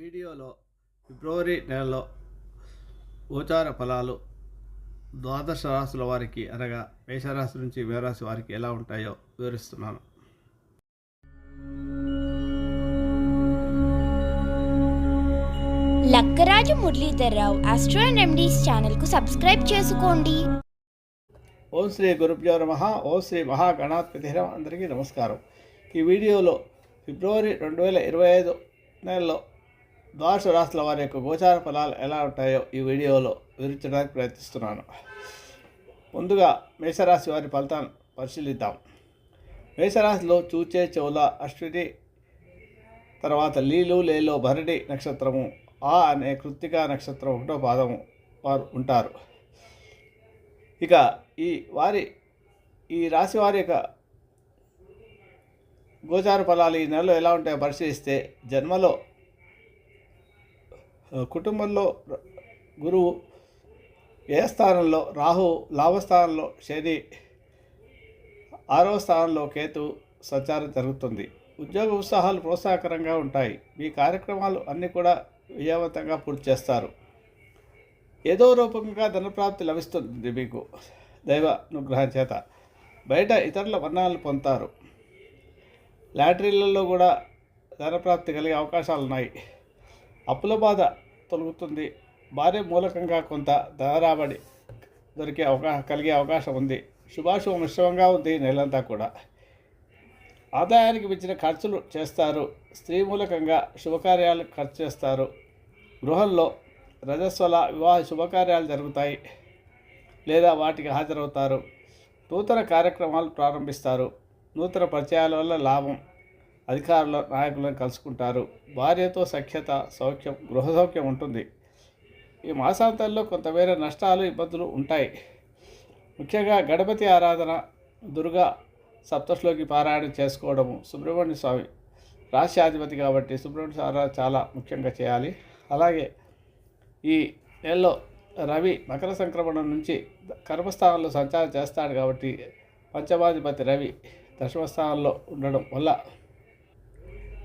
వీడియోలో ఫిబ్రవరి నెలలో గోచార ఫలాలు ద్వాదశ రాశుల వారికి అనగా మేషరాశి నుంచి మేరాశి వారికి ఎలా ఉంటాయో వివరిస్తున్నాను. Lakkaraju Muralidhar Rao astro and remedies ఛానల్కు సబ్స్క్రైబ్ చేసుకోండి. ఓం శ్రీ గురుభ్యో నమ. ఓం శ్రీ మహాగణాధిపతి అందరికీ నమస్కారం. ఈ వీడియోలో ఫిబ్రవరి రెండు వేల ఇరవై ఐదు నెలలో ద్వాదశ రాశుల వారి యొక్క గోచార ఫలాలు ఎలా ఉంటాయో ఈ వీడియోలో వివరించడానికి ప్రయత్నిస్తున్నాను. ముందుగా మేషరాశి వారి ఫలితాన్ని పరిశీలిద్దాం. మేషరాశిలో చూచే చెవుల అశ్విని తర్వాత లీలు లేలో భరణి నక్షత్రము ఆ అనే కృత్తిక నక్షత్రం ఒకటో పాదము వారు ఉంటారు. ఇక ఈ వారి ఈ రాశి వారి యొక్క గోచార ఫలాలు ఈ నెలలో ఎలా ఉంటాయో పరిశీలిస్తే జన్మలో కుటుంబంలో గురువు ఏ స్థానంలో? రాహు లాభస్థానంలో శని ఆరవ స్థానంలో కేతు సంచారం జరుగుతుంది. ఉద్యోగ ఉత్సాహాలు ప్రోత్సాహకరంగా ఉంటాయి. మీ కార్యక్రమాలు అన్నీ కూడా విజయవంతంగా పూర్తి చేస్తారు. ఏదో రూపంగా ధనప్రాప్తి లభిస్తుంది మీకు దైవ అనుగ్రహం చేత. బయట ఇతరుల వర్ణాలు పొందుతారు. లాటరీలలో కూడా ధనప్రాప్తి కలిగే అవకాశాలు ఉన్నాయి. అప్పుల బాధ తొలగుతుంది. భార్య మూలకంగా కొంత ధనరాబడి దొరికే అవకా కలిగే అవకాశం ఉంది. శుభాశుభ మిశ్రమంగా ఉంది నెలంతా కూడా. ఆదాయానికి మించిన ఖర్చులు చేస్తారు. స్త్రీ మూలకంగా శుభకార్యాలు ఖర్చు చేస్తారు. గృహంలో రజస్వల వివాహ శుభకార్యాలు జరుగుతాయి లేదా వాటికి హాజరవుతారు. నూతన కార్యక్రమాలు ప్రారంభిస్తారు. నూతన పరిచయాల వల్ల లాభం అధికారుల నాయకులను కలుసుకుంటారు. భార్యతో సఖ్యత సౌఖ్యం గృహ సౌఖ్యం ఉంటుంది. ఈ మాసాంతంలో కొంతమేర నష్టాలు ఇబ్బందులు ఉంటాయి. ముఖ్యంగా గణపతి ఆరాధన దుర్గా సప్తశ్లోకి పారాయణ చేసుకోవడము సుబ్రహ్మణ్య స్వామి రాశ్యాధిపతి కాబట్టి సుబ్రహ్మణ్య స్వామి ఆరాధన చాలా ముఖ్యంగా చేయాలి. అలాగే ఈ నెలలో రవి మకర సంక్రమణం నుంచి కర్మస్థానంలో సంచారం చేస్తాడు కాబట్టి పంచమాధిపతి రవి దశమస్థానంలో ఉండడం వల్ల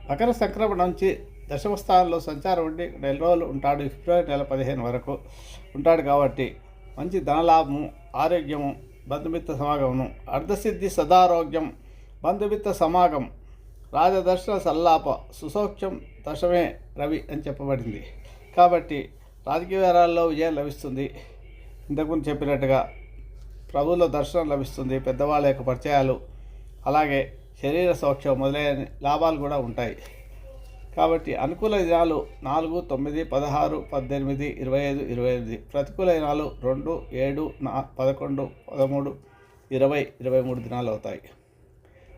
మకర సంక్రమణ నుంచి దశమ స్థానంలో సంచారం ఉండి నెల రోజులు ఉంటాడు. ఫిబ్రవరి నెల పదిహేను వరకు ఉంటాడు కాబట్టి మంచి ధనలాభము ఆరోగ్యము బంధుమిత్ర సమాగమము అర్ధసిద్ధి సదారోగ్యం బంధుమిత్ర సమాగం రాజదర్శన సల్లాప సుసౌఖ్యం దశమే రవి అని చెప్పబడింది. కాబట్టి రాజకీయ వ్యవహారాల్లో విజయం లభిస్తుంది. ఇంతకుముందు చెప్పినట్టుగా ప్రభువుల దర్శనం లభిస్తుంది. పెద్దవాళ్ళ యొక్క పరిచయాలు అలాగే శరీర సౌఖ్యం మొదలైన లాభాలు కూడా ఉంటాయి. కాబట్టి అనుకూల దినాలు నాలుగు తొమ్మిది పదహారు పద్దెనిమిది ఇరవై ఐదు ఇరవై ఎనిమిది. ప్రతికూల దినాలు రెండు ఏడు నా పదకొండు పదమూడు ఇరవై ఇరవై మూడు దినాలు అవుతాయి.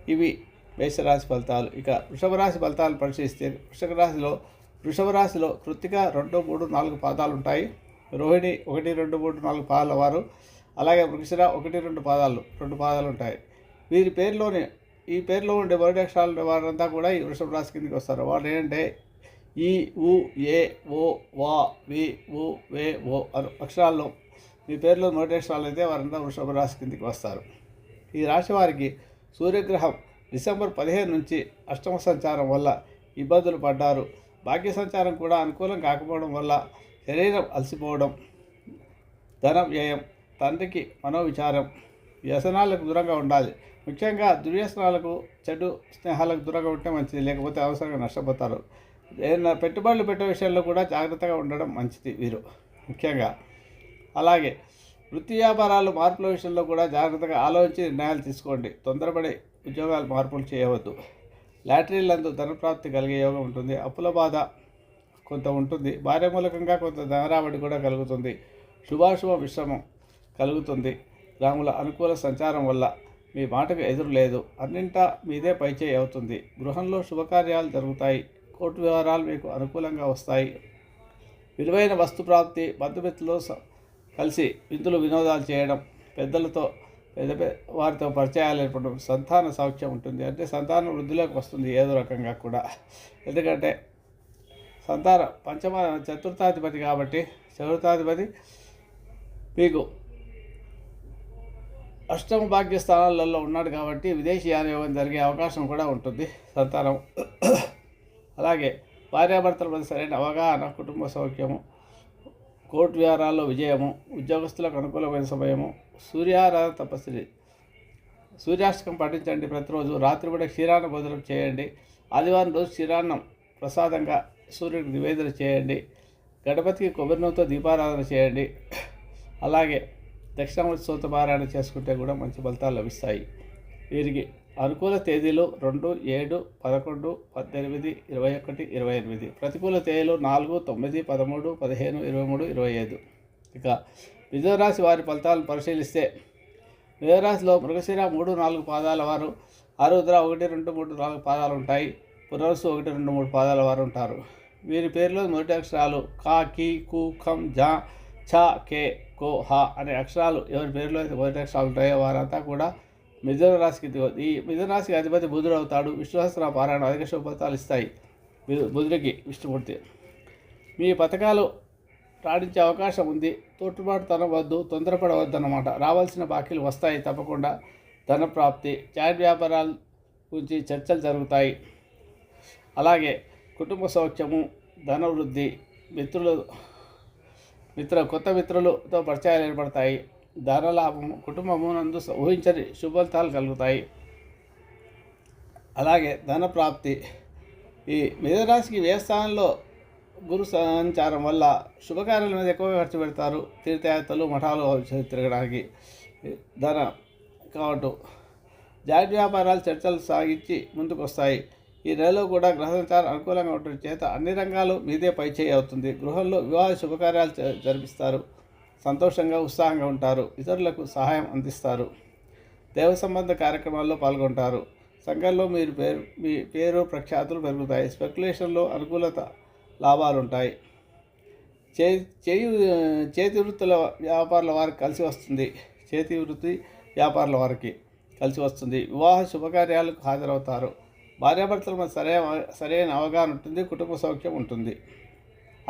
ఇవి మేషరాశి ఫలితాలు. ఇక వృషభరాశి ఫలితాలు పరిశీలిస్తే వృషభ రాశిలో వృషభ రాశిలో కృత్తిక రెండు మూడు నాలుగు పాదాలు ఉంటాయి. రోహిణి ఒకటి రెండు మూడు నాలుగు పాదాల వారు. అలాగే వృక్షర ఒకటి రెండు పాదాలు రెండు పాదాలు ఉంటాయి. వీరి పేరులోని ఈ పేరులో ఉండే మొదటి వారంతా కూడా ఈ వృషభ రాశి కిందకి వస్తారు. వాళ్ళు ఏంటంటే ఈ ఉ ఏ ఓ వా వి ఉ వే ఓ అను అక్షరాల్లో మీ పేరులో మొదటి అయితే వారంతా వృషభ రాశి కిందకి వస్తారు. ఈ రాశి వారికి సూర్యగ్రహం డిసెంబర్ పదిహేను నుంచి అష్టమ సంచారం వల్ల ఇబ్బందులు పడ్డారు. భాగ్య సంచారం కూడా అనుకూలం కాకపోవడం వల్ల శరీరం అలసిపోవడం ధన వ్యయం తండ్రికి మనోవిచారం వ్యసనాలకు దూరంగా ఉండాలి. ముఖ్యంగా దుర్వ్యసనాలకు చెడు స్నేహాలకు దూరంగా ఉంటే మంచిది లేకపోతే అవసరంగా నష్టపోతారు. ఏదైనా పెట్టుబడులు పెట్టే విషయంలో కూడా జాగ్రత్తగా ఉండడం మంచిది వీరు ముఖ్యంగా. అలాగే వృత్తి వ్యాపారాలు మార్పుల విషయంలో కూడా జాగ్రత్తగా ఆలోచించి నిర్ణయాలు తీసుకోండి. తొందరపడి ఉద్యోగాలు మార్పులు చేయవద్దు. లాటరీలందు ధనప్రాప్తి కలిగే యోగం ఉంటుంది. అప్పుల బాధ కొంత ఉంటుంది. భార్య మూలకంగా కొంత ధనరాబడి కూడా కలుగుతుంది. శుభాశుభ విశ్రమం కలుగుతుంది. రాముల అనుకూల సంచారం వల్ల మీ మాటకు ఎదురు లేదు. అన్నింటా మీదే పైచేయి అవుతుంది. గృహంలో శుభకార్యాలు జరుగుతాయి. కోర్టు వ్యవహారాలు మీకు అనుకూలంగా వస్తాయి. విలువైన వస్తు ప్రాప్తి బంధుమిత్రులు స- కలిసి విందులు వినోదాలు చేయడం పెద్దలతో పెద్ద వారితో పరిచయాలు ఏర్పడడం సంతాన సౌఖ్యం ఉంటుంది. అంటే సంతానం వృద్ధిలోకి వస్తుంది ఏదో రకంగా కూడా. ఎందుకంటే సంతానం పంచమ చతుర్థాధిపతి కాబట్టి చతుర్థాధిపతి మీకు అష్టమ భాగ్య స్థానాలలో ఉన్నాడు కాబట్టి విదేశీ యానయోగం జరిగే అవకాశం కూడా ఉంటుంది. సంతానం. అలాగే భార్యాభర్తల మధ్య సరైన అవగాహన కుటుంబ సౌఖ్యము కోర్టు వ్యవహారాల్లో విజయము ఉద్యోగస్తులకు అనుకూలమైన సమయము సూర్యారాధన తపస్సుని సూర్యాష్టకం పాటించండి ప్రతిరోజు. రాత్రి కూడా క్షీరాన్న భోజనం చేయండి. ఆదివారం రోజు క్షీరాన్నం ప్రసాదంగా సూర్యుడికి నివేదన చేయండి. గణపతికి కొబ్బరి నూనెతో దీపారాధన చేయండి. అలాగే దక్షిణామూర్తి సూత చేసుకుంటే కూడా మంచి ఫలితాలు లభిస్తాయి. వీరికి అనుకూల తేదీలు రెండు ఏడు పదకొండు పద్దెనిమిది ఇరవై ఒకటి ఇరవై ఎనిమిది. ప్రతికూల తేదీలు నాలుగు తొమ్మిది పదమూడు పదిహేను ఇరవై మూడు ఇరవై ఐదు. ఇక మిథునరాశి వారి ఫలితాలను పరిశీలిస్తే మిథునరాశిలో మృగశిర మూడు నాలుగు పాదాల వారు ఆరుద్ర ఒకటి రెండు మూడు నాలుగు పాదాలు ఉంటాయి. పునరుసు ఒకటి రెండు మూడు పాదాల వారు ఉంటారు. వీరి పేరులో మొదటి అక్షరాలు కా కీ కు కం జా ఛ కే కో హ అనే అక్షరాలు ఎవరి పేరులో అయితే మొదటి అక్షరాలు ఉంటాయో వారంతా కూడా మిథున రాశికి ఈ మిథున రాశికి అధిపతి బుధుడు అవుతాడు. విశ్వాసరావు పారాయణ అధిక శుభ ఇస్తాయి. బుధుడికి విష్ణుమూర్తి. మీ పథకాలు రాణించే అవకాశం ఉంది. తోట్టుబాటుతనం వద్దు తొందరపడవద్దన్నమాట. రావాల్సిన బాకీలు వస్తాయి తప్పకుండా. ధన ప్రాప్తి చాట్ వ్యాపారాల గురించి చర్చలు జరుగుతాయి. అలాగే కుటుంబ సౌఖ్యము ధన వృద్ధి మిత్రులు మిత్ర కొత్త మిత్రులతో పరిచయాలు ఏర్పడతాయి. ధనలాభము కుటుంబము నందు ఊహించని శుభఫలితాలు కలుగుతాయి. అలాగే ధన ప్రాప్తి. ఈ మిథునరాశికి వ్యయస్థానంలో గురు సంచారం వల్ల శుభకార్యాల మీద ఎక్కువగా ఖర్చు పెడతారు. తీర్థయాత్రలు మఠాలు తిరగడానికి. ధన కావటం జాయింట్ వ్యాపారాలు చర్చలు సాగించి ముందుకు వస్తాయి ఈ నెలలో కూడా గ్రహ సంచారం అనుకూలంగా ఉండటం చేత అన్ని రంగాలు మీదే పైచేయి అవుతుంది. గృహంలో వివాహ శుభకార్యాలు జ- జరిపిస్తారు. సంతోషంగా ఉత్సాహంగా ఉంటారు. ఇతరులకు సహాయం అందిస్తారు. దేవ సంబంధ కార్యక్రమాల్లో పాల్గొంటారు. సంఘంలో మీరు పేరు మీ పేరు ప్రఖ్యాతులు పెరుగుతాయి. స్పెక్యులేషన్లో అనుకూలత లాభాలు ఉంటాయి చే చేయి చేతి వృత్తుల వ్యాపారుల వారికి కలిసి వస్తుంది. చేతి వృత్తి వ్యాపారుల వారికి కలిసి వస్తుంది. వివాహ శుభకార్యాలకు హాజరవుతారు. భార్యాభర్తల మధ్య సరైన సరైన అవగాహన ఉంటుంది కుటుంబ సౌఖ్యం ఉంటుంది.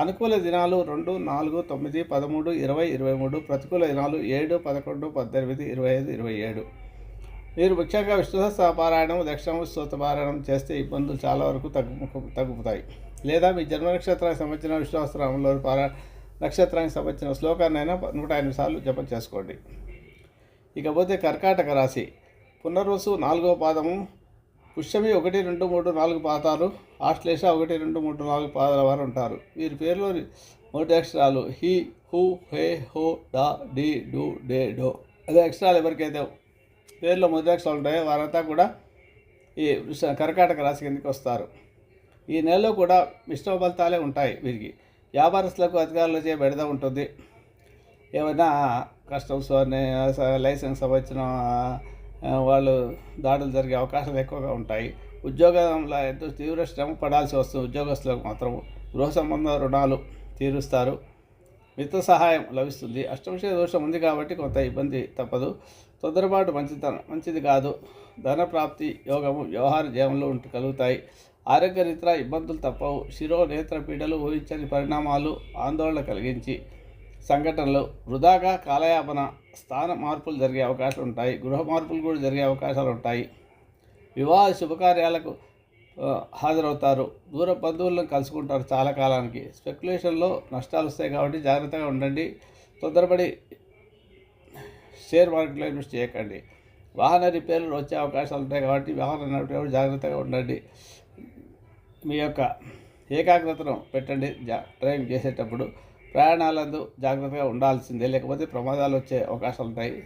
అనుకూల దినాలు రెండు నాలుగు తొమ్మిది పదమూడు ఇరవై ఇరవై మూడు ప్రతికూల దినాలు ఏడు పదకొండు పద్దెనిమిది ఇరవై ఐదు ఇరవై ఏడు. మీరు ముఖ్యంగా విష్ణుసహస్ర పారాయణం దక్షిణ స్తోత్ర పారాయణం చేస్తే ఇబ్బందులు చాలా వరకు తగ్గు తగ్గుతాయి. లేదా మీ జన్మ నక్షత్రానికి సంబంధించిన విశ్వాసరామంలో పారా నక్షత్రానికి సంబంధించిన శ్లోకాన్నైనా నూట ఎనిమిది సార్లు జపం చేసుకోండి. ఇకపోతే కర్కాటక రాశి. పునర్వసు నాలుగవ పాదము పుష్యమి ఒకటి రెండు మూడు నాలుగు పాతాలు ఆశ్లేష ఒకటి రెండు మూడు నాలుగు పాదాల వారు ఉంటారు. వీరి పేరులోని మొదటి అక్షరాలు హి హు హే హో డా డి డు డే డో. అదే అక్షరాలు ఎవరికైతే పేర్లో మొదటి అక్షరాలు ఉంటాయో వారంతా కూడా ఈ కర్కాటక రాశి కిందకి వస్తారు. ఈ నెలలో కూడా మిశ్రమ ఫలితాలే ఉంటాయి వీరికి. వ్యాపారస్తులకు అధికారులచే బెడద ఉంటుంది. ఏమైనా కస్టమ్స్ అనే లైసెన్స్ సంబంధించిన వాళ్ళు దాడులు జరిగే అవకాశాలు ఎక్కువగా ఉంటాయి. ఉద్యోగంలో ఎంతో తీవ్ర శ్రమ పడాల్సి వస్తుంది. ఉద్యోగస్తులకు మాత్రం గృహ సంబంధ రుణాలు తీరుస్తారు. మిత్ర సహాయం లభిస్తుంది. అష్టమశ దోషం ఉంది కాబట్టి కొంత ఇబ్బంది తప్పదు. తొందరపాటు మంచితనం మంచిది కాదు. ధన ప్రాప్తి యోగము వ్యవహార జీవనంలో ఉంటూ కలుగుతాయి. ఆరోగ్యరీత్యా ఇబ్బందులు తప్పవు. శిరో నేత్ర పీడలు ఊహించని పరిణామాలు ఆందోళన కలిగించి సంఘటనలు వృధాగా కాలయాపన స్థాన మార్పులు జరిగే అవకాశాలు ఉంటాయి గృహ మార్పులు కూడా జరిగే అవకాశాలు ఉంటాయి. వివాహ శుభకార్యాలకు హాజరవుతారు. దూర బంధువులను కలుసుకుంటారు చాలా కాలానికి. స్పెక్యులేషన్లో నష్టాలు వస్తాయి కాబట్టి జాగ్రత్తగా ఉండండి. తొందరపడి షేర్ మార్కెట్లో ఇన్వెస్ట్ చేయకండి. వాహన రిపేర్లు వచ్చే అవకాశాలు ఉంటాయి కాబట్టి వాహనం నడిపేటప్పుడు జాగ్రత్తగా ఉండండి. మీ యొక్క ఏకాగ్రతను పెట్టండి. జా డ్రైవింగ్ చేసేటప్పుడు ప్రయాణాలందు జాగ్రత్తగా ఉండాల్సిందే. లేకపోతే ప్రమాదాలు వచ్చే అవకాశాలు ఉంటాయి.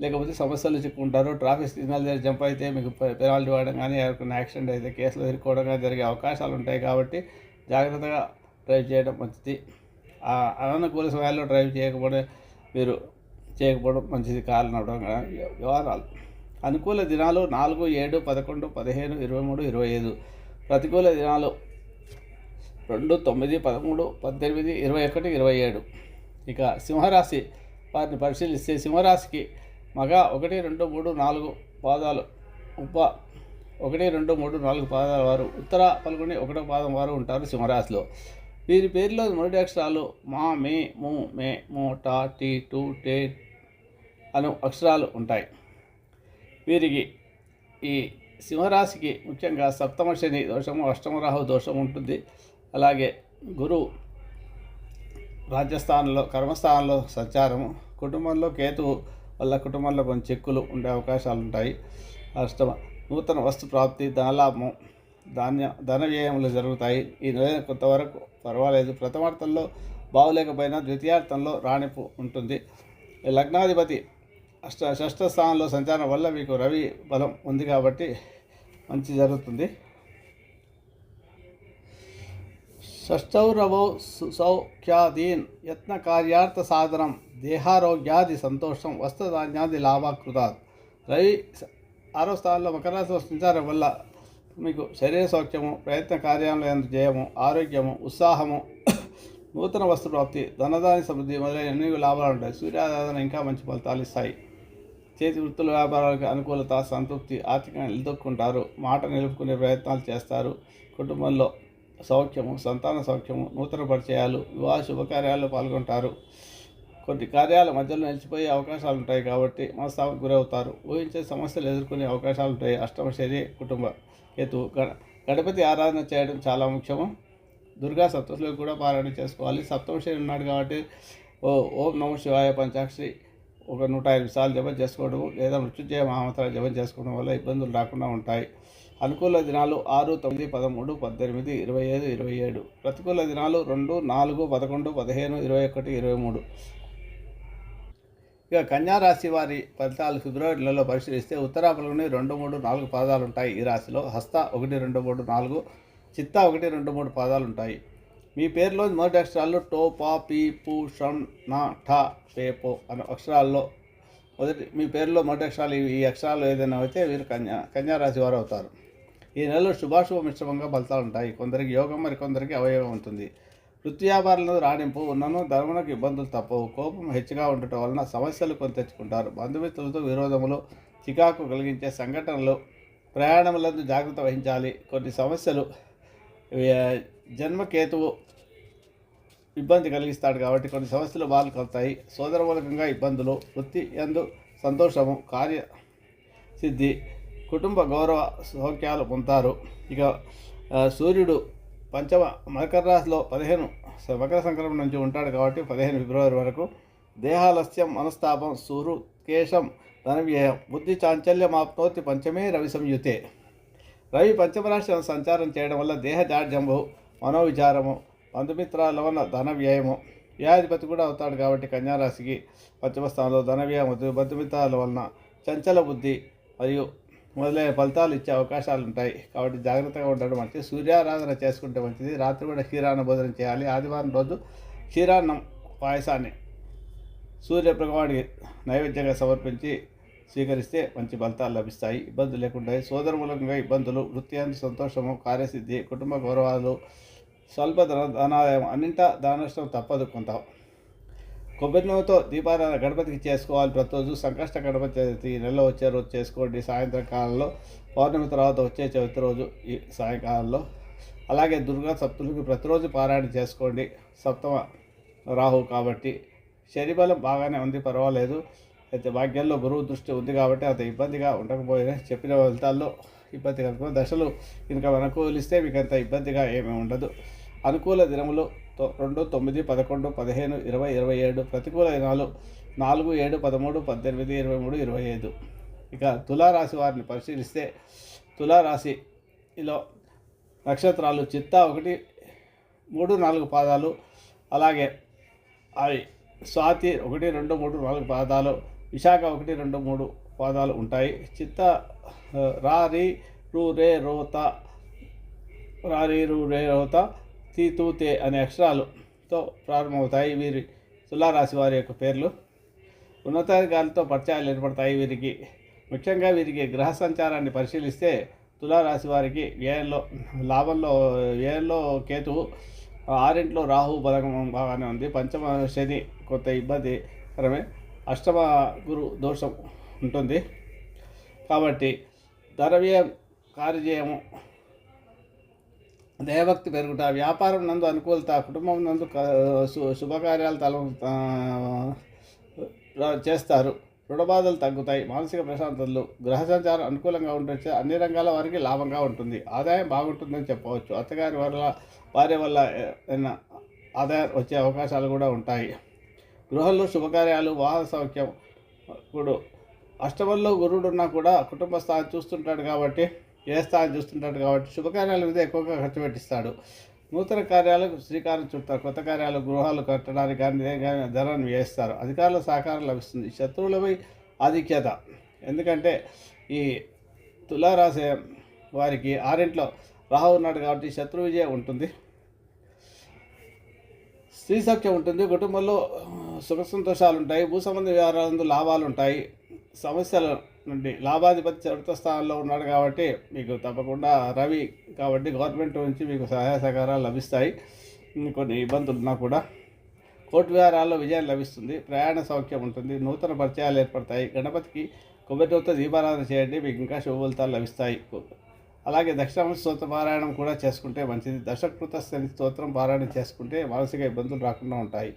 లేకపోతే సమస్యలు చిక్కుంటారు ట్రాఫిక్ సిగ్నల్ దగ్గర జంప్ అయితే మీకు పెనాల్టీ ఇవ్వడం కానీ ఎవరికైనా యాక్సిడెంట్ అయితే కేసులు ఎదుర్కోవడం కానీ జరిగే అవకాశాలు ఉంటాయి కాబట్టి జాగ్రత్తగా డ్రైవ్ చేయడం మంచిది. ఆ అననుకూల సమయాల్లో డ్రైవ్ చేయకపోవడం మీరు చేయకపోవడం మంచిది. కాలు నడవడం కానీ వ్యవహారాలు. అనుకూల దినాలు నాలుగు ఏడు పదకొండు పదిహేను ఇరవై మూడు ఇరవై ఐదు. ప్రతికూల దినాలు రెండు తొమ్మిది పదమూడు పద్దెనిమిది ఇరవై ఒకటి ఇరవై ఏడు. ఇక సింహరాశి వారిని పరిశీలిస్తే సింహరాశికి మగ ఒకటి రెండు మూడు నాలుగు పాదాలు ఉప ఒకటి రెండు మూడు నాలుగు పాదాల వారు ఉత్తర పలుకుని ఒకటో పాదం వారు ఉంటారు సింహరాశిలో. వీరి పేరులో మొదటి అక్షరాలు మా మే ము మే మో టా టీ టూ టే అను అక్షరాలు ఉంటాయి. వీరికి ఈ సింహరాశికి ముఖ్యంగా సప్తమ శని దోషము అష్టమ రాహు దోషం ఉంటుంది. అలాగే గురువు రాజ్యస్థానంలో కర్మస్థానంలో సంచారము. కుటుంబంలో కేతువు వల్ల కుటుంబంలో కొన్ని చిక్కులు ఉండే అవకాశాలు ఉంటాయి. అష్టమ నూతన వస్తు ప్రాప్తి ధనలాభము ధాన్య ధన వ్యయములు జరుగుతాయి. ఈ నెల కొంతవరకు పర్వాలేదు. ప్రథమార్థంలో బాగులేకపోయినా ద్వితీయార్థంలో రాణింపు ఉంటుంది. ఈ లగ్నాధిపతి అష్ట షష్ఠ స్థానంలో సంచారం వల్ల మీకు రవి బలం ఉంది కాబట్టి మంచి జరుగుతుంది. షష్టౌరవౌ సౌఖ్యాదీన్ యత్న కార్యార్థ సాధనం దేహారోగ్యాది సంతోషం వస్త్రధాన్యాది లాభాకృతాత్. రవి ఆరో స్థానంలో మకర రాశిలో సంచారం వల్ల మీకు శరీర సౌఖ్యము ప్రయత్న కార్యాలయంలో జయము ఆరోగ్యము ఉత్సాహము నూతన వస్తు ప్రాప్తి ధనదాని సమృద్ధి మొదలైన ఎన్ని లాభాలు ఉంటాయి. సూర్యారాధన ఇంకా మంచి ఫలితాలు ఇస్తాయి. చేతి వృత్తుల వ్యాపారాలకు అనుకూలత సంతృప్తి ఆర్థికంగా నిలదొక్కుంటారు. మాట నిలుపుకునే ప్రయత్నాలు చేస్తారు. కుటుంబంలో సౌఖ్యము సంతాన సౌఖ్యము నూతన పరిచయాలు వివాహ శుభకార్యాల్లో పాల్గొంటారు. కొన్ని కార్యాల మధ్యలో నిలిచిపోయే అవకాశాలు ఉంటాయి కాబట్టి మనస్తాపకు గురవుతారు. ఊహించే సమస్యలు ఎదుర్కొనే అవకాశాలు ఉంటాయి. అష్టమ శని కుటుంబ కేతు గణ గణపతి ఆరాధన చేయడం చాలా ముఖ్యము. దుర్గా సప్తశులు కూడా పారాయణ చేసుకోవాలి. సప్తమ శని ఉన్నాడు కాబట్టి ఓ ఓం నమ శివాయ పంచాక్షి ఒక నూట ఐదు సార్లు జపం చేసుకోవడం లేదా మృత్యుంజయ మహామంత్రాలు జపం చేసుకోవడం వల్ల ఇబ్బందులు రాకుండా ఉంటాయి. అనుకూల దినాలు ఆరు తొమ్మిది పదమూడు పద్దెనిమిది ఇరవై ఐదు ఇరవై ఏడు. ప్రతికూల దినాలు రెండు నాలుగు పదకొండు పదిహేను ఇరవై ఒకటి ఇరవై మూడు. ఇక కన్యా రాశి వారి ఫలితాలు ఫిబ్రవరి నెలలో పరిశీలిస్తే ఉత్తరాపలని రెండు మూడు నాలుగు పాదాలు ఉంటాయి ఈ రాశిలో. హస్త ఒకటి రెండు మూడు నాలుగు చిత్త ఒకటి రెండు మూడు పాదాలు ఉంటాయి. మీ పేరులో మొదటి అక్షరాలు టో పా పీ పూ షం నా ఠ పే పో అనే అక్షరాల్లో మొదటి మీ పేరులో మొదటి అక్షరాలు ఈ అక్షరాలు ఏదైనా అయితే వీరు కన్యా కన్యా రాశి వారు అవుతారు. ఈ నెలలో శుభాశుభ మిశ్రమంగా ఫలితాలు ఉంటాయి. కొందరికి యోగం మరి కొందరికి అవయోగం ఉంటుంది. వృత్తి వ్యాపారంలో రాణింపు ఉన్నను ధర్మలకు ఇబ్బందులు తప్పవు. కోపం హెచ్చుగా ఉండటం వలన సమస్యలు కొని తెచ్చుకుంటారు. బంధుమిత్రులతో విరోధములు చికాకు కలిగించే సంఘటనలు ప్రయాణములందు జాగ్రత్త వహించాలి. కొన్ని సమస్యలు జన్మకేతువు ఇబ్బంది కలిగిస్తాడు కాబట్టి కొన్ని సమస్యలు బాధలు కలుగుతాయి. సోదరమూలకంగా ఇబ్బందులు వృత్తి ఎందు సంతోషము కార్య సిద్ధి కుటుంబ గౌరవ సౌఖ్యాలు పొందుతారు. ఇక సూర్యుడు పంచమ మకర రాశిలో పదిహేను మకర సంక్రమణ నుంచి ఉంటాడు కాబట్టి పదిహేను ఫిబ్రవరి వరకు దేహాలస్యం మనస్తాపం సూరు కేశం ధనవ్యయం బుద్ధి చాంచల్యం ఆప్నోతి పంచమే రవి సంయుతే. రవి పంచమరాశి సంచారం చేయడం వల్ల దేహ జాడ్యంబు మనోవిచారము బంధుమిత్రాల వల్ల ధన వ్యయము వ్యాధిపతి కూడా అవుతాడు కాబట్టి కన్యారాశికి పంచమ స్థానంలో ధన వ్యయం బంధుమిత్రాల వలన చంచల బుద్ధి మరియు మొదలైన ఫలితాలు ఇచ్చే అవకాశాలు ఉంటాయి. కాబట్టి జాగ్రత్తగా ఉండడం మంచిది. సూర్యారాధన చేసుకుంటే మంచిది. రాత్రి కూడా క్షీరాన్న భోజనం చేయాలి. ఆదివారం రోజు క్షీరాన్నం పాయసాన్ని సూర్య నైవేద్యంగా సమర్పించి స్వీకరిస్తే మంచి ఫలితాలు లభిస్తాయి. ఇబ్బందులు లేకుండా సోదరమూలంగా ఇబ్బందులు వృత్తి సంతోషము కార్యసిద్ధి కుటుంబ గౌరవాలు స్వల్ప ధన ధనాదాయం అన్నింటా దానష్టం తప్పదు కొంత. కొబ్బరి నూనెతో దీపారాధన గణపతికి చేసుకోవాలి. ప్రతిరోజు సంకష్ట గణపతి చవితి నెలలో వచ్చే రోజు చేసుకోండి. సాయంత్రం కాలంలో పౌర్ణమి తర్వాత వచ్చే చవితి రోజు ఈ సాయంకాలంలో. అలాగే దుర్గా సప్తులకి ప్రతిరోజు పారాయణ చేసుకోండి. సప్తమ రాహు కాబట్టి శరీబలం బాగానే ఉంది పర్వాలేదు. అయితే భాగ్యంలో గురువు దృష్టి ఉంది కాబట్టి అంత ఇబ్బందిగా ఉండకపోయినా చెప్పిన ఫలితాల్లో ఇబ్బంది కలుగుతుంది దశలు ఇంకా అనుకూలిస్తే మీకు అంత ఇబ్బందిగా ఏమీ ఉండదు. అనుకూల దినములు రెండు తొమ్మిది పదకొండు పదిహేను ఇరవై ఇరవై ఏడు ప్రతికూల దినాలు నాలుగు ఏడు పదమూడు పద్దెనిమిది ఇరవై మూడు ఇరవై ఐదు. ఇక తులారాశి వారిని పరిశీలిస్తే తులారాశిలో నక్షత్రాలు చిత్త ఒకటి మూడు నాలుగు పాదాలు అలాగే అవి స్వాతి ఒకటి రెండు మూడు నాలుగు పాదాలు విశాఖ ఒకటి రెండు మూడు పాదాలు ఉంటాయి. చిత్త రా రీ రు రే రోత రా రూ రు రే రోత తీ తూ తే అనే అక్షరాలతో ప్రారంభమవుతాయి. వీరి తులారాశి వారి యొక్క పేర్లు ఉన్నతాధికారులతో పరిచయాలు ఏర్పడతాయి. వీరికి ముఖ్యంగా వీరికి గ్రహ సంచారాన్ని పరిశీలిస్తే తులారాశి వారికి వ్యయంలో లాభంలో వ్యయంలో కేతువు ఆరింట్లో రాహు పథకం బాగానే ఉంది. పంచమ శని కొంత ఇబ్బందికరమే. అష్టమ గురు దోషం ఉంటుంది. కాబట్టి ధనవ్యయం కార్యజయము దైవభక్తి పెరుగుట వ్యాపారం నందు అనుకూలత కుటుంబం నందు శు- శుభకార్యాలు తల చేస్తారు. రుణబాధలు తగ్గుతాయి. మానసిక ప్రశాంతతలు గ్రహ సంచారం అనుకూలంగా ఉంటే అన్ని రంగాల వారికి లాభంగా ఉంటుంది. ఆదాయం బాగుంటుందని చెప్పవచ్చు. అత్తగారి వల్ల భార్య వల్ల ఏదైనా ఆదాయం వచ్చే అవకాశాలు కూడా ఉంటాయి. గృహంలో శుభకార్యాలు వాహన సౌఖ్యం ఇప్పుడు అష్టమంలో గురుడున్నా కూడా కుటుంబ స్థానం చూస్తుంటాడు కాబట్టి చేస్తా అని చూస్తుంటాడు కాబట్టి శుభకార్యాల మీద ఎక్కువగా ఖర్చు పెట్టిస్తాడు. నూతన కార్యాలకు శ్రీకారం చుడతారు. కొత్త కార్యాలు గృహాలు కట్టడానికి కానీ కానీ ధరను వేస్తారు. అధికారుల సహకారం లభిస్తుంది. శత్రువులపై ఆధిక్యత. ఎందుకంటే ఈ తులారాశి వారికి ఆరింట్లో రాహు ఉన్నాడు కాబట్టి శత్రు విజయం ఉంటుంది. స్త్రీ సఖ్యం ఉంటుంది. కుటుంబంలో సుఖ సంతోషాలు ఉంటాయి. భూ సంబంధ వ్యవహారాలందు లాభాలు ఉంటాయి. సమస్యలు నుండి లాభాధిపతి చతుర్థ స్థానంలో ఉన్నాడు కాబట్టి మీకు తప్పకుండా రవి కాబట్టి గవర్నమెంట్ నుంచి మీకు సహాయ సహకారాలు లభిస్తాయి. కొన్ని ఇబ్బందులు ఉన్నా కూడా కోర్టు వ్యవహారాల్లో విజయం లభిస్తుంది. ప్రయాణ సౌఖ్యం ఉంటుంది. నూతన పరిచయాలు ఏర్పడతాయి. గణపతికి కొబ్బరి నూత దీపారాధన చేయండి. మీకు ఇంకా శుభఫలితాలు లభిస్తాయి. అలాగే దక్షిణామూర్తి స్తోత్ర పారాయణం కూడా చేసుకుంటే మంచిది. దశకృత శని స్తోత్రం పారాయణం చేసుకుంటే మానసిక ఇబ్బందులు రాకుండా ఉంటాయి.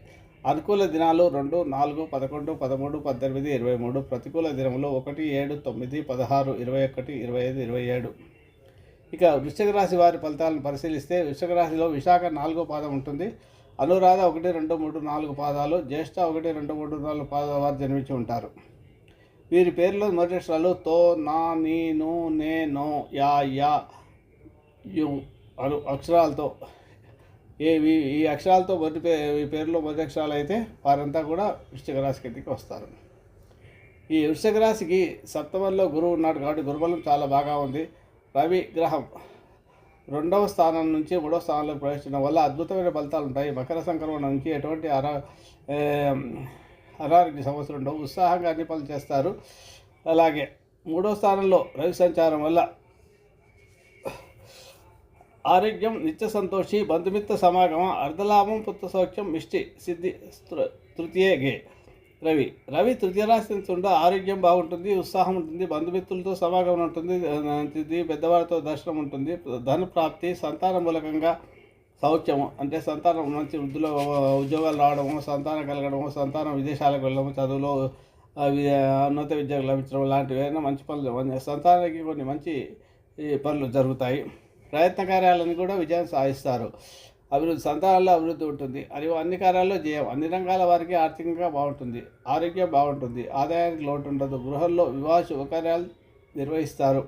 అనుకూల దినాలు రెండు నాలుగు పదకొండు పదమూడు పద్దెనిమిది ఇరవై మూడు. ప్రతికూల దినములు ఒకటి ఏడు తొమ్మిది పదహారు ఇరవై ఒకటి ఇరవై ఐదు ఇరవై ఏడు. ఇక వృశ్చిక రాశి వారి ఫలితాలను పరిశీలిస్తే వృశ్చిక రాశిలో విశాఖ నాలుగో పాదం ఉంటుంది. అనురాధ ఒకటి రెండు మూడు నాలుగు పాదాలు జ్యేష్ఠ ఒకటి రెండు మూడు నాలుగు పాదాల వారు జన్మించి ఉంటారు. వీరి పేర్లో మొదటి అక్షరాలు తో నా నీ ను నే నో యా యా యు అను అక్షరాలతో ఏవి ఈ అక్షరాలతో మొదటి పే ఈ పేరులో మొదటి అక్షరాలు అయితే వారంతా కూడా వృశ్చిక రాశి కిందకి వస్తారు. ఈ వృశ్చిక రాశికి సప్తమంలో గురువు ఉన్నాడు కాబట్టి గురుబలం చాలా బాగా ఉంది. రవి గ్రహం రెండవ స్థానం నుంచి మూడవ స్థానంలోకి ప్రవేశించడం వల్ల అద్భుతమైన ఫలితాలు ఉంటాయి. మకర సంక్రమణ నుంచి ఎటువంటి అరా అనారోగ్య సమస్యలు ఉండవు. ఉత్సాహంగా అన్ని పనులు చేస్తారు. అలాగే మూడో స్థానంలో రవి సంచారం వల్ల ఆరోగ్యం నిత్య సంతోషి బంధుమిత్ర సమాగమ అర్ధలాభం పుత్ర సౌఖ్యం మిష్టి సిద్ధి తృతీయ గే. రవి రవి తృతీయ రాశి ఆరోగ్యం బాగుంటుంది ఉత్సాహం ఉంటుంది బంధుమిత్రులతో సమాగమం ఉంటుంది పెద్దవారితో దర్శనం ఉంటుంది ధన ప్రాప్తి సంతాన మూలకంగా సౌఖ్యము అంటే సంతానం మంచి వృద్ధిలో ఉద్యోగాలు రావడము సంతానం కలగడము సంతానం విదేశాలకు వెళ్ళడము చదువులో ఉన్నత విద్యకు లభించడం లాంటివి ఏదైనా మంచి పనులు సంతానానికి కొన్ని మంచి పనులు జరుగుతాయి. ప్రయత్న కార్యాలను కూడా విజయం సాధిస్తారు. అభివృద్ధి సంతానాల్లో అభివృద్ధి ఉంటుంది. అది అన్ని కార్యాల్లో జయం. అన్ని రంగాల వారికి ఆర్థికంగా బాగుంటుంది. ఆరోగ్యం బాగుంటుంది. ఆదాయానికి లోటు ఉండదు. గృహంలో వివాహ శుభకార్యాలు నిర్వహిస్తారు.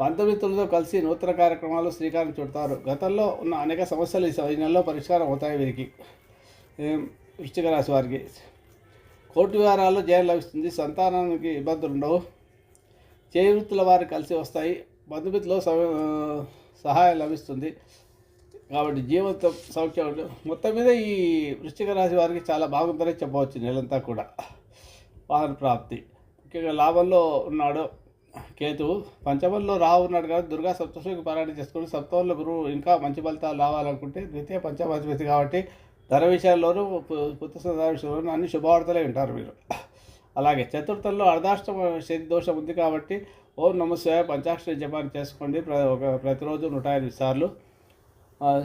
బంధుమిత్రులతో కలిసి నూతన కార్యక్రమాలు శ్రీకారం చుడతారు. గతంలో ఉన్న అనేక సమస్యలు ఈ సమయంలో పరిష్కారం అవుతాయి వీరికి. ఏం, వృశ్చిక రాశి వారికి. కోర్టు వివరాల్లో జయం లభిస్తుంది. సంతానానికి ఇబ్బందులు ఉండవు. చేవృత్తుల వారు కలిసి వస్తాయి. బంధుమిత్రులు సహాయం లభిస్తుంది. కాబట్టి జీవితం సౌఖ్యం మొత్తం మీద ఈ వృశ్చిక రాశి వారికి చాలా బాగుందని చెప్పవచ్చు నెలంతా కూడా. వాహన ప్రాప్తి. ముఖ్యంగా లాభంలో ఉన్నాడు కేతువు. పంచమంలో రావు ఉన్నాడు కాబట్టి దుర్గా సప్తశికి పారాయణ చేసుకుని సప్తమంలో గురువు ఇంకా మంచి ఫలితాలు రావాలనుకుంటే ద్వితీయ పంచమాధిపతి కాబట్టి ధర విషయాల్లోనూ పుత్ర సంతాన విషయంలోనూ అన్ని శుభవార్తలే ఉంటారు మీరు. అలాగే చతుర్థంలో అర్ధాష్టమ శని దోషం ఉంది కాబట్టి ఓం నమ పంచాక్షరి జపాన్ని చేసుకోండి. ప్ర ఒక ప్రతిరోజు నూట ఎనిమిది సార్లు.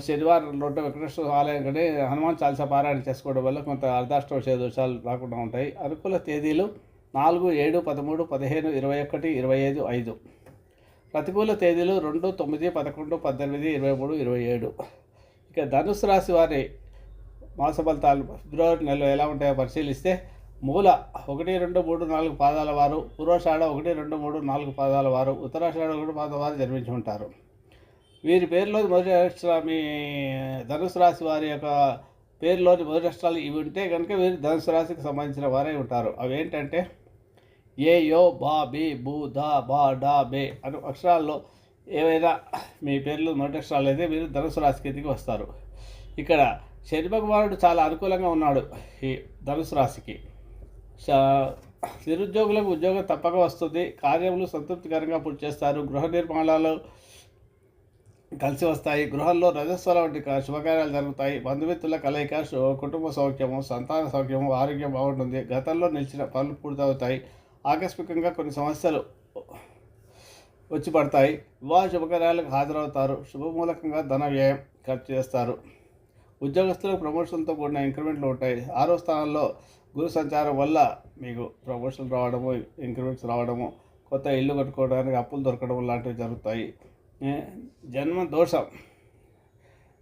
శనివారం నూట వెంకటేశ్వర ఆలయం కానీ హనుమాన్ చాలీసా పారాయణ చేసుకోవడం వల్ల కొంత అర్ధాష్టమ దోషాలు రాకుండా ఉంటాయి. అనుకూల తేదీలు నాలుగు ఏడు పదమూడు పదిహేను ఇరవై ఒకటి ఇరవై ఐదు ఐదు. ప్రతికూల తేదీలు రెండు తొమ్మిది పదకొండు పద్దెనిమిది ఇరవై మూడు ఇరవై ఏడు. ఇక ధనుసు రాశి వారి మాస ఫలితాలు ఫిబ్రవరి నెలలో ఎలా ఉంటాయో పరిశీలిస్తే మూల ఒకటి రెండు మూడు నాలుగు పాదాల వారు పూర్వషాఢ ఒకటి రెండు మూడు నాలుగు పాదాల వారు ఉత్తరాషాఢ ఒకటి పాదాల వారు జన్మించి ఉంటారు. వీరి పేరులోని మొదటి అక్షర మీ ధనుసు రాశి వారి యొక్క పేరులోని మొదటి అక్షరాలు ఇవి ఉంటే కనుక వీరు ధనుసు రాశికి సంబంధించిన వారే ఉంటారు. అవి ఏంటంటే ఏ యో బా బి బూ దా బా డా బే అనే అక్షరాల్లో ఏవైనా మీ పేర్లు మొదటి అక్షరాలు అయితే మీరు ధనుసు రాశి కిందికి వస్తారు. ఇక్కడ శని భగవానుడు చాలా అనుకూలంగా ఉన్నాడు ఈ ధనుసు రాశికి. నిరుద్యోగులకు ఉద్యోగం తప్పక వస్తుంది. కార్యములు సంతృప్తికరంగా పూర్తి చేస్తారు. గృహ నిర్మాణాలు కలిసి వస్తాయి. గృహంలో రజస్వల వంటి శుభకార్యాలు జరుగుతాయి. బంధుమిత్రుల కలయిక కుటుంబ సౌఖ్యము సంతాన సౌఖ్యము ఆరోగ్యం బాగుంటుంది. గతంలో నిలిచిన పనులు పూర్తవుతాయి. ఆకస్మికంగా కొన్ని సమస్యలు వచ్చి పడతాయి. వివాహ శుభకార్యాలకు హాజరవుతారు. శుభమూలకంగా ధన వ్యయం ఖర్చు చేస్తారు. ఉద్యోగస్తులకు ప్రమోషన్తో కూడిన ఇంక్రిమెంట్లు ఉంటాయి. ఆరో స్థానంలో గురు సంచారం వల్ల మీకు ప్రమోషన్ రావడము ఇంక్రిమెంట్స్ రావడము కొత్త ఇల్లు కట్టుకోవడానికి అప్పులు దొరకడం లాంటివి జరుగుతాయి. జన్మ దోషం.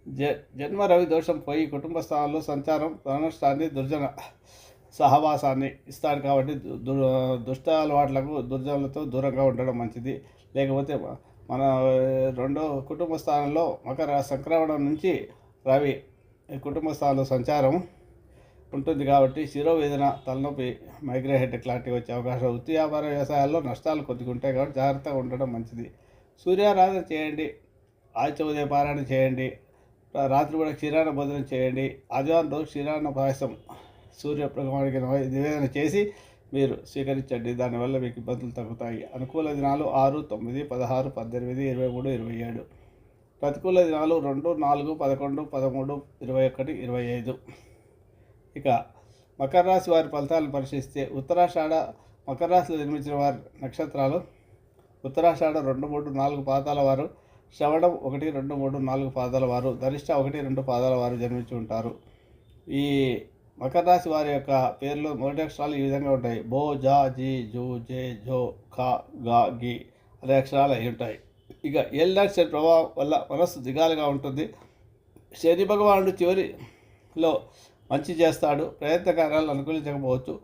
జ జన్మ రవి దోషం పోయి కుటుంబ స్థానంలో సంచారం ధనష్టాన్ని దుర్జన సహవాసాన్ని ఇస్తాడు కాబట్టి దు- దుష్ట అలవాట్లకు దుర్జనులతో దూరంగా ఉండడం మంచిది. లేకపోతే మన రెండో కుటుంబ స్థానంలో మకర సంక్రమణం నుంచి రవి కుటుంబ స్థానంలో సంచారం ఉంటుంది కాబట్టి శిరోవేదన తలనొప్పి మైగ్రే హెడ్ లాంటివి వచ్చే అవకాశం వృత్తి వ్యాపార వ్యవసాయాల్లో నష్టాలు కొద్దిగా ఉంటాయి కాబట్టి జాగ్రత్తగా ఉండడం మంచిది. సూర్యారాధన చేయండి ఆదిత్య ఉదయ పారాయణ చేయండి రాత్రి కూడా క్షీరాన్న భోజనం చేయండి ఆదివారం రోజు క్షీరాన్న పాయసం సూర్య నివేదన చేసి మీరు స్వీకరించండి. దానివల్ల మీకు ఇబ్బందులు తగ్గుతాయి. అనుకూల దినాలు ఆరు తొమ్మిది పదహారు పద్దెనిమిది ఇరవై మూడు ఇరవై ఏడు. ప్రతికూల దినాలు రెండు నాలుగు పదకొండు పదమూడు ఇరవై ఒకటి ఇరవై ఐదు. ఇక మకర రాశి వారి ఫలితాలను పరిశీలిస్తే ఉత్తరాషాఢ మకర రాశిలో జన్మించిన వారి నక్షత్రాలు ఉత్తరాషాఢ రెండు మూడు నాలుగు పాదాల వారు శ్రవణం ఒకటి రెండు మూడు నాలుగు పాదాల వారు ధనిష్ట ఒకటి రెండు పాదాల వారు జన్మించి ఉంటారు. ఈ మకర రాశి వారి యొక్క పేర్లు మొదటి అక్షరాలు ఈ విధంగా ఉంటాయి. బో జా జీ జూ జే జో ఖా గా గి అనే అక్షరాలు అయి ఉంటాయి. ఇక ఎల్లాక్స్ ప్రభావం వల్ల మనస్సు దిగాలుగా ఉంటుంది. శని భగవానుడు చివరిలో మంచి చేస్తాడు ప్రయత్న కార్యాలు అనుకూలించకపోవచ్చు.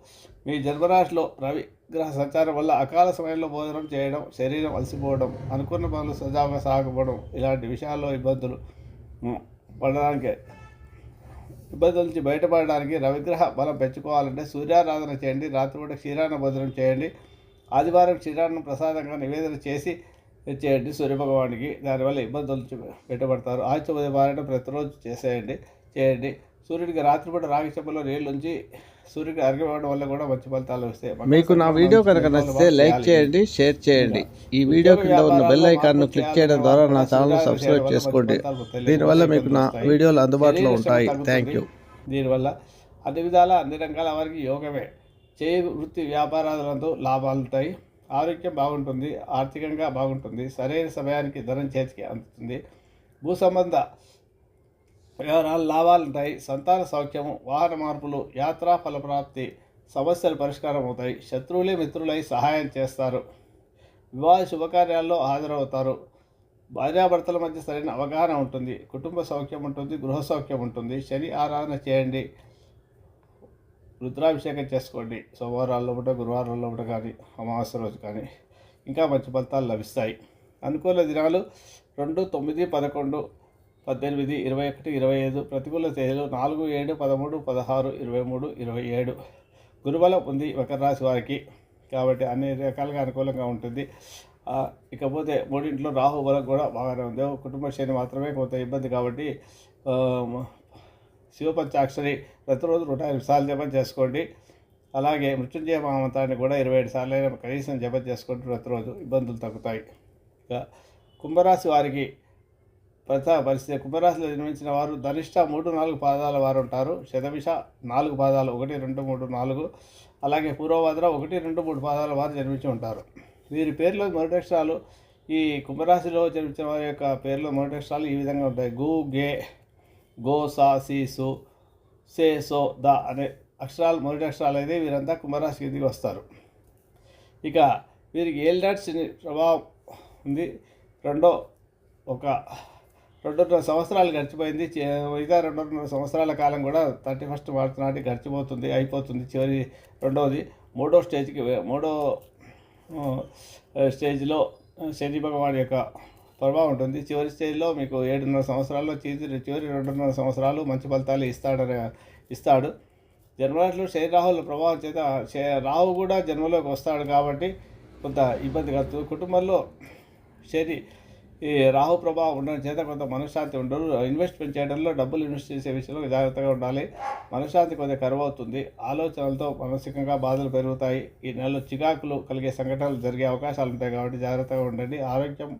మీ జన్మరాశిలో రవి గ్రహ సంచారం వల్ల అకాల సమయంలో భోజనం చేయడం శరీరం అలసిపోవడం అనుకున్న పనులు సజావుగా సాగకపోవడం ఇలాంటి విషయాల్లో ఇబ్బందులు పడడానికి. ఇబ్బందుల నుంచి బయటపడడానికి రవిగ్రహ బలం పెంచుకోవాలంటే సూర్యారాధన చేయండి రాత్రిపూట క్షీరాన్న భోజనం చేయండి ఆదివారం క్షీరాన్ని ప్రసాదంగా నివేదన చేసి చేయండి సూర్యభగవానికి. దానివల్ల ఇబ్బందుల నుంచి బయటపడతారు. ఆదిత్య ఉదయం మారడం ప్రతిరోజు చేసేయండి చేయండి. సూర్యుడికి రాత్రిపూట రాగి చెంబలో నీళ్ళు ఉంచి సూర్యుడికి అర్ఘ్యవ్వడం వల్ల కూడా మంచి ఫలితాలు వస్తాయి. మీకు నా వీడియో కనుక నచ్చితే లైక్ చేయండి షేర్ చేయండి. ఈ వీడియో కింద ఉన్న బెల్ ఐకాన్ను క్లిక్ చేయడం ద్వారా నా ఛానల్ సబ్స్క్రైబ్ చేసుకోండి. దీనివల్ల మీకు నా వీడియోలు అందుబాటులో ఉంటాయి. థ్యాంక్ యూ దీనివల్ల అన్ని విధాల అన్ని రంగాల వారికి యోగమే. చేయి వృత్తి వ్యాపారాలతో లాభాలు ఉంటాయి. ఆరోగ్యం బాగుంటుంది. ఆర్థికంగా బాగుంటుంది. సరైన సమయానికి ధనం చేతికి అందుతుంది. భూ సంబంధ వ్యవహారాలు లాభాలు ఉంటాయి సంతాన సౌఖ్యము వాహన మార్పులు యాత్రా ఫలప్రాప్తి సమస్యలు పరిష్కారం అవుతాయి. శత్రువులే మిత్రులై సహాయం చేస్తారు. వివాహ శుభకార్యాల్లో హాజరవుతారు. భార్యాభర్తల మధ్య సరైన అవగాహన ఉంటుంది. కుటుంబ సౌఖ్యం ఉంటుంది గృహ సౌఖ్యం ఉంటుంది. శని ఆరాధన చేయండి. రుద్రాభిషేకం చేసుకోండి. సోమవారాల్లో ఒకట గురువారాల్లో ఒకట కానీ అమావాస్య రోజు కానీ ఇంకా మంచి ఫలితాలు లభిస్తాయి. అనుకూల దినాలు రెండు తొమ్మిది పదకొండు పద్దెనిమిది ఇరవై ఒకటి ఇరవై ఐదు ప్రతికూల తేదీలు నాలుగు ఏడు పదమూడు పదహారు ఇరవై మూడు ఇరవై ఏడు. గురుబలం ఉంది మకర రాశి వారికి కాబట్టి అన్ని రకాలుగా అనుకూలంగా ఉంటుంది. ఇకపోతే మూడింట్లో రాహు బలం కూడా బాగానే ఉంది. కుటుంబ శ్రేణి మాత్రమే కొంత ఇబ్బంది కాబట్టి శివపంచాక్షరి ప్రతిరోజు నూట ఎనిమిది సార్లు జపం చేసుకోండి. అలాగే మృత్యుంజయ మహామంత్రాన్ని కూడా ఇరవై ఏడు సార్లు అయినా కనీసం జపం చేసుకోండి ప్రతిరోజు ఇబ్బందులు తగ్గుతాయి. ఇక కుంభరాశి వారికి పరిస్థితి కుంభరాశిలో జన్మించిన వారు ధనిష్ట మూడు నాలుగు పాదాల వారు ఉంటారు. శతభిష నాలుగు పాదాలు ఒకటి రెండు మూడు నాలుగు. అలాగే పూర్వభద్ర ఒకటి రెండు మూడు పాదాల వారు జన్మించి ఉంటారు. వీరి పేర్లో మొదటి అక్షరాలు ఈ కుంభరాశిలో జన్మించిన వారి యొక్క పేర్లో మొదటి అక్షరాలు ఈ విధంగా ఉంటాయి. గు గే గో సా సి సు సే సో ద అనే అక్షరాలు మొదటి అక్షరాలు అయితే వీరంతా కుంభరాశి కిందికి వస్తారు. ఇక వీరికి ఏల్డాట్స్ ప్రభావం ఉంది. రెండో ఒక రెండున్నర సంవత్సరాలు గడిచిపోయింది. మిగతా రెండున్నర సంవత్సరాల కాలం కూడా థర్టీ ఫస్ట్ మార్చ్ నాటి గడిచిపోతుంది అయిపోతుంది. చివరి రెండవది మూడో స్టేజ్కి మూడో స్టేజ్లో శని భగవాన్ యొక్క ప్రభావం ఉంటుంది. చివరి స్టేజ్లో మీకు ఏడున్నర సంవత్సరాల్లో చివరి చివరి రెండున్నర సంవత్సరాలు మంచి ఫలితాలు ఇస్తాడని ఇస్తాడు. జన్మరాశిలో శని రాహుల ప్రభావం చేత శ- రాహు కూడా జన్మలోకి వస్తాడు కాబట్టి కొంత ఇబ్బంది కలుగుతుంది. కుటుంబంలో శని ఈ రాహు ప్రభావం ఉండడం చేత కొంత మనశ్శాంతి ఉండరు ఇన్వెస్ట్మెంట్ చేయడంలో డబ్బులు ఇన్వెస్ట్ చేసే విషయంలో జాగ్రత్తగా ఉండాలి. మనశ్శాంతి కొద్దిగా కరువు అవుతుంది. ఆలోచనలతో మానసికంగా బాధలు పెరుగుతాయి. ఈ నెలలో చికాకులు కలిగే సంఘటనలు జరిగే అవకాశాలు ఉంటాయి కాబట్టి జాగ్రత్తగా ఉండండి. ఆరోగ్యం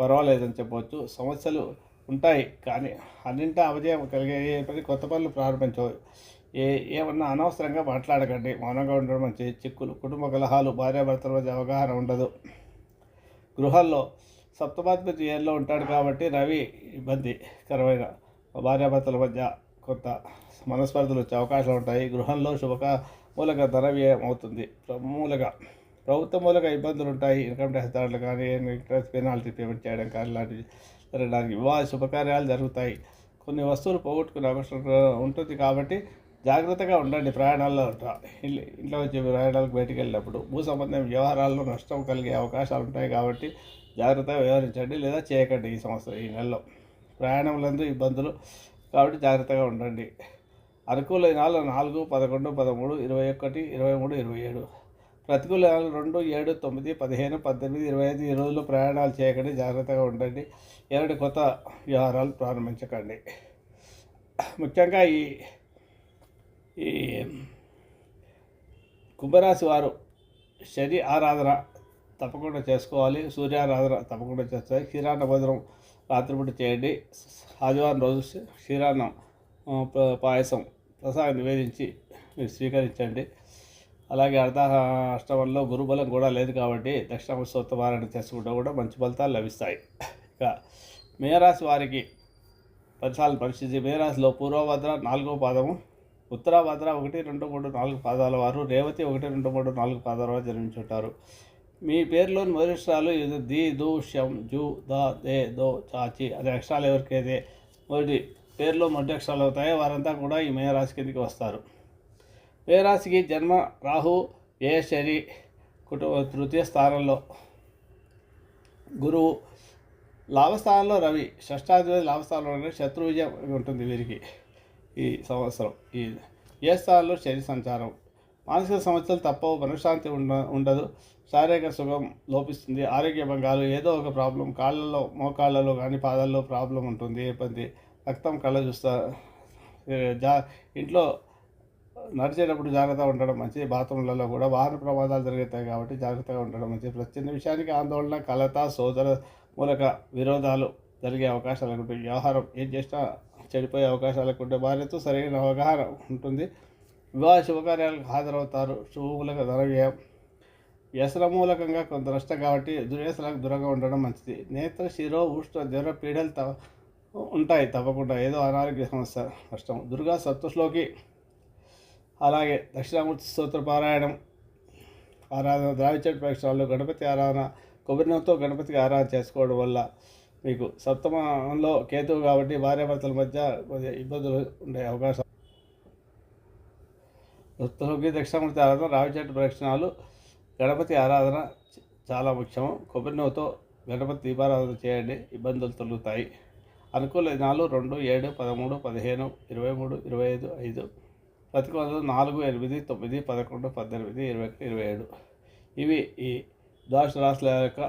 పర్వాలేదని చెప్పవచ్చు సమస్యలు ఉంటాయి కానీ అన్నింటా అవజయం కలిగే పని కొత్త పనులు ప్రారంభించవచ్చు ఏ ఏమన్నా అనవసరంగా మాట్లాడకండి. మౌనంగా ఉండడం మంచి చిక్కులు కుటుంబ కలహాలు భార్యాభర్తల మధ్య అవగాహన ఉండదు. గృహాల్లో సప్తమాధిపతి ఏళ్ళలో ఉంటాడు కాబట్టి రవి ఇబ్బంది కరమైన భార్యాభర్తల మధ్య కొంత మనస్పర్ధలు వచ్చే అవకాశాలు ఉంటాయి. గృహంలో శుభక మూలక ధన వ్యయం అవుతుంది. మూలక మూలగా మూలక ఇబ్బందులు ఉంటాయి. ఇన్కమ్ ట్యాక్స్ దాడులు కానీ ఇంట్రెస్ట్ పెనాల్టీ పేమెంట్ చేయడం కానీ ఇలాంటివి జరగడానికి వివాహ శుభకార్యాలు జరుగుతాయి. కొన్ని వస్తువులు పోగొట్టుకునే అవకాశం ఉంటుంది కాబట్టి జాగ్రత్తగా ఉండండి ప్రయాణాల్లో ఇల్లు ఇంట్లో వచ్చే ప్రయాణాలకు బయటికి వెళ్ళినప్పుడు భూ సంబంధం వ్యవహారాల్లో నష్టం కలిగే అవకాశాలు ఉంటాయి కాబట్టి జాగ్రత్తగా వ్యవహరించండి లేదా చేయకండి ఈ సంవత్సరం ఈ నెలలో. ప్రయాణములందు ఇబ్బందులు కాబట్టి జాగ్రత్తగా ఉండండి. అనుకూల నాలుగు నాలుగు పదకొండు పదమూడు ఇరవై ఒకటి ఇరవై మూడు ఇరవై ఏడు. ప్రతికూల నాలుగు రెండు ఏడు తొమ్మిది పదిహేను పద్దెనిమిది ఇరవై ఐదు ఈ రోజుల్లో ప్రయాణాలు చేయకండి జాగ్రత్తగా ఉండండి. ఎలాంటి కొత్త వ్యవహారాలు ప్రారంభించకండి. ముఖ్యంగా ఈ ఈ కుంభరాశి వారు శని ఆరాధన తప్పకుండా చేసుకోవాలి. సూర్యారాధన తప్పకుండా చేస్తాయి. క్షీరాన్న భోజనం రాత్రిపూట చేయండి. ఆదివారం రోజు క్షీరాన్నం ప- పాయసం ప్రసాదం నివేదించి మీరు స్వీకరించండి. అలాగే అర్ధ అష్టమంలో గురుబలం కూడా లేదు కాబట్టి దక్షిణ సోత్తవారాన్ని చేసుకుంటే కూడా మంచి ఫలితాలు లభిస్తాయి. ఇక మేరాశి వారికి పరిసరాల పరిస్థితి మేరాశిలో పూర్వభద్ర నాలుగో పాదము ఉత్తరాభద్ర ఒకటి రెండు మూడు నాలుగు పాదాల వారు రేవతి ఒకటి రెండు మూడు నాలుగు పాదాల వారు జన్మించుంటారు. మీ పేరులోని మొదటి అక్షరాలు ఇది ది దు షం జు ద దే దో చాచి అనే అక్షరాలు ఎవరికైతే మొదటి పేరులో మొదటి అక్షరాలు అవుతాయో వారంతా కూడా ఈ మేరాశి కిందకి వస్తారు. మేరాశికి జన్మ రాహు ఏ శని కుటుంబ తృతీయ స్థానంలో గురువు లాభస్థానంలో రవి షష్టాధిపతి లాభస్థానంలో శత్రు విజయం ఉంటుంది వీరికి ఈ సంవత్సరం. ఈ ఏ స్థానంలో శని సంచారం. మానసిక సమస్యలు తప్పవు మనశ్శాంతి ఉండ ఉండదు. శారీరక సుఖం లోపిస్తుంది ఆరోగ్య భంగాలు ఏదో ఒక ప్రాబ్లం కాళ్ళలో మోకాళ్ళలో కానీ పాదాల్లో ప్రాబ్లం ఉంటుంది ఇబ్బంది. రక్తం కళ్ళ చూస్తా జా ఇంట్లో నడిచేటప్పుడు జాగ్రత్తగా ఉండడం మంచిది. బాత్రూంలలో కూడా వాహన ప్రమాదాలు జరుగుతాయి కాబట్టి జాగ్రత్తగా ఉండడం మంచిది. ప్రతి చిన్న విషయానికి ఆందోళన కలత సోదర మూలక విరోధాలు జరిగే అవకాశాలు ఉంటాయి. వ్యవహారం ఏం చేసినా చెడిపోయే అవకాశాలు ఉంటే భార్యతో సరైన అవగాహన ఉంటుంది. వివాహ శుభకార్యాలకు హాజరవుతారు. శుభములకు ధన వ్యయం వ్యసన మూలకంగా కొంత నష్టం కాబట్టి దుర్వ్యసనాలకు దూరంగా ఉండడం మంచిది. నేత్ర శిరో ఉష్ణ జ్వర పీడలు త ఉంటాయి తప్పకుండా. ఏదో అనారోగ్య సమస్య నష్టం. దుర్గా సప్తశ్లోకి. అలాగే దక్షిణామూర్తి స్తోత్ర పారాయణం ఆరాధన ద్రావిచెట్టు ప్రక్షాలు గణపతి ఆరాధన కొబ్బరినంతో గణపతికి ఆరాధన చేసుకోవడం వల్ల మీకు సప్తమంలో కేతువు కాబట్టి భార్యాభర్తల మధ్య కొద్దిగా ఇబ్బందులు ఉండే అవకాశం. సప్తలోకి దక్షిణామూర్తి ఆరాధన రావిచెట్టు ప్రక్షణాలు గణపతి ఆరాధన చాలా ముఖ్యం కొబ్బరి నూనెతో గణపతి దీపారాధన చేయండి ఇబ్బందులు తొలుగుతాయి. అనుకూల దినాలు రెండు ఏడు పదమూడు పదిహేను ఇరవై మూడు ఇరవై ఐదు ఐదు ప్రతికూలతలు నాలుగు ఎనిమిది తొమ్మిది పదకొండు పద్దెనిమిది ఇరవై ఒకటి ఇరవై ఏడు. ఇవి ఈ ద్వాదశ రాశుల యొక్క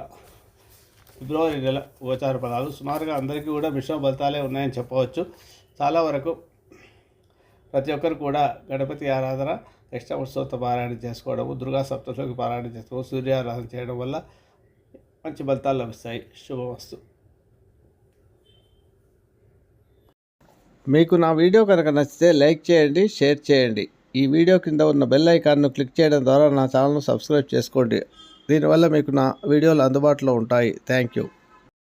ఫిబ్రవరి నెల గోచార పదాలు సుమారుగా అందరికీ కూడా మిశ్రమ ఫలితాలే ఉన్నాయని చెప్పవచ్చు. చాలా వరకు ప్రతి ఒక్కరు కూడా గణపతి ఆరాధన దక్షిణ పారాయణం పారాయణ చేసుకోవడము దుర్గా సప్తశోకి పారాయణ చేసుకోవడం సూర్యారాధన చేయడం వల్ల మంచి ఫలితాలు లభిస్తాయి. శుభమస్తు మీకు నా వీడియో కనుక నచ్చితే లైక్ చేయండి షేర్ చేయండి. ఈ వీడియో కింద ఉన్న బెల్ ఐకాన్ను క్లిక్ చేయడం ద్వారా నా ఛానల్ను సబ్స్క్రైబ్ చేసుకోండి. దీనివల్ల మీకు నా వీడియోలు అందుబాటులో ఉంటాయి. Thank you.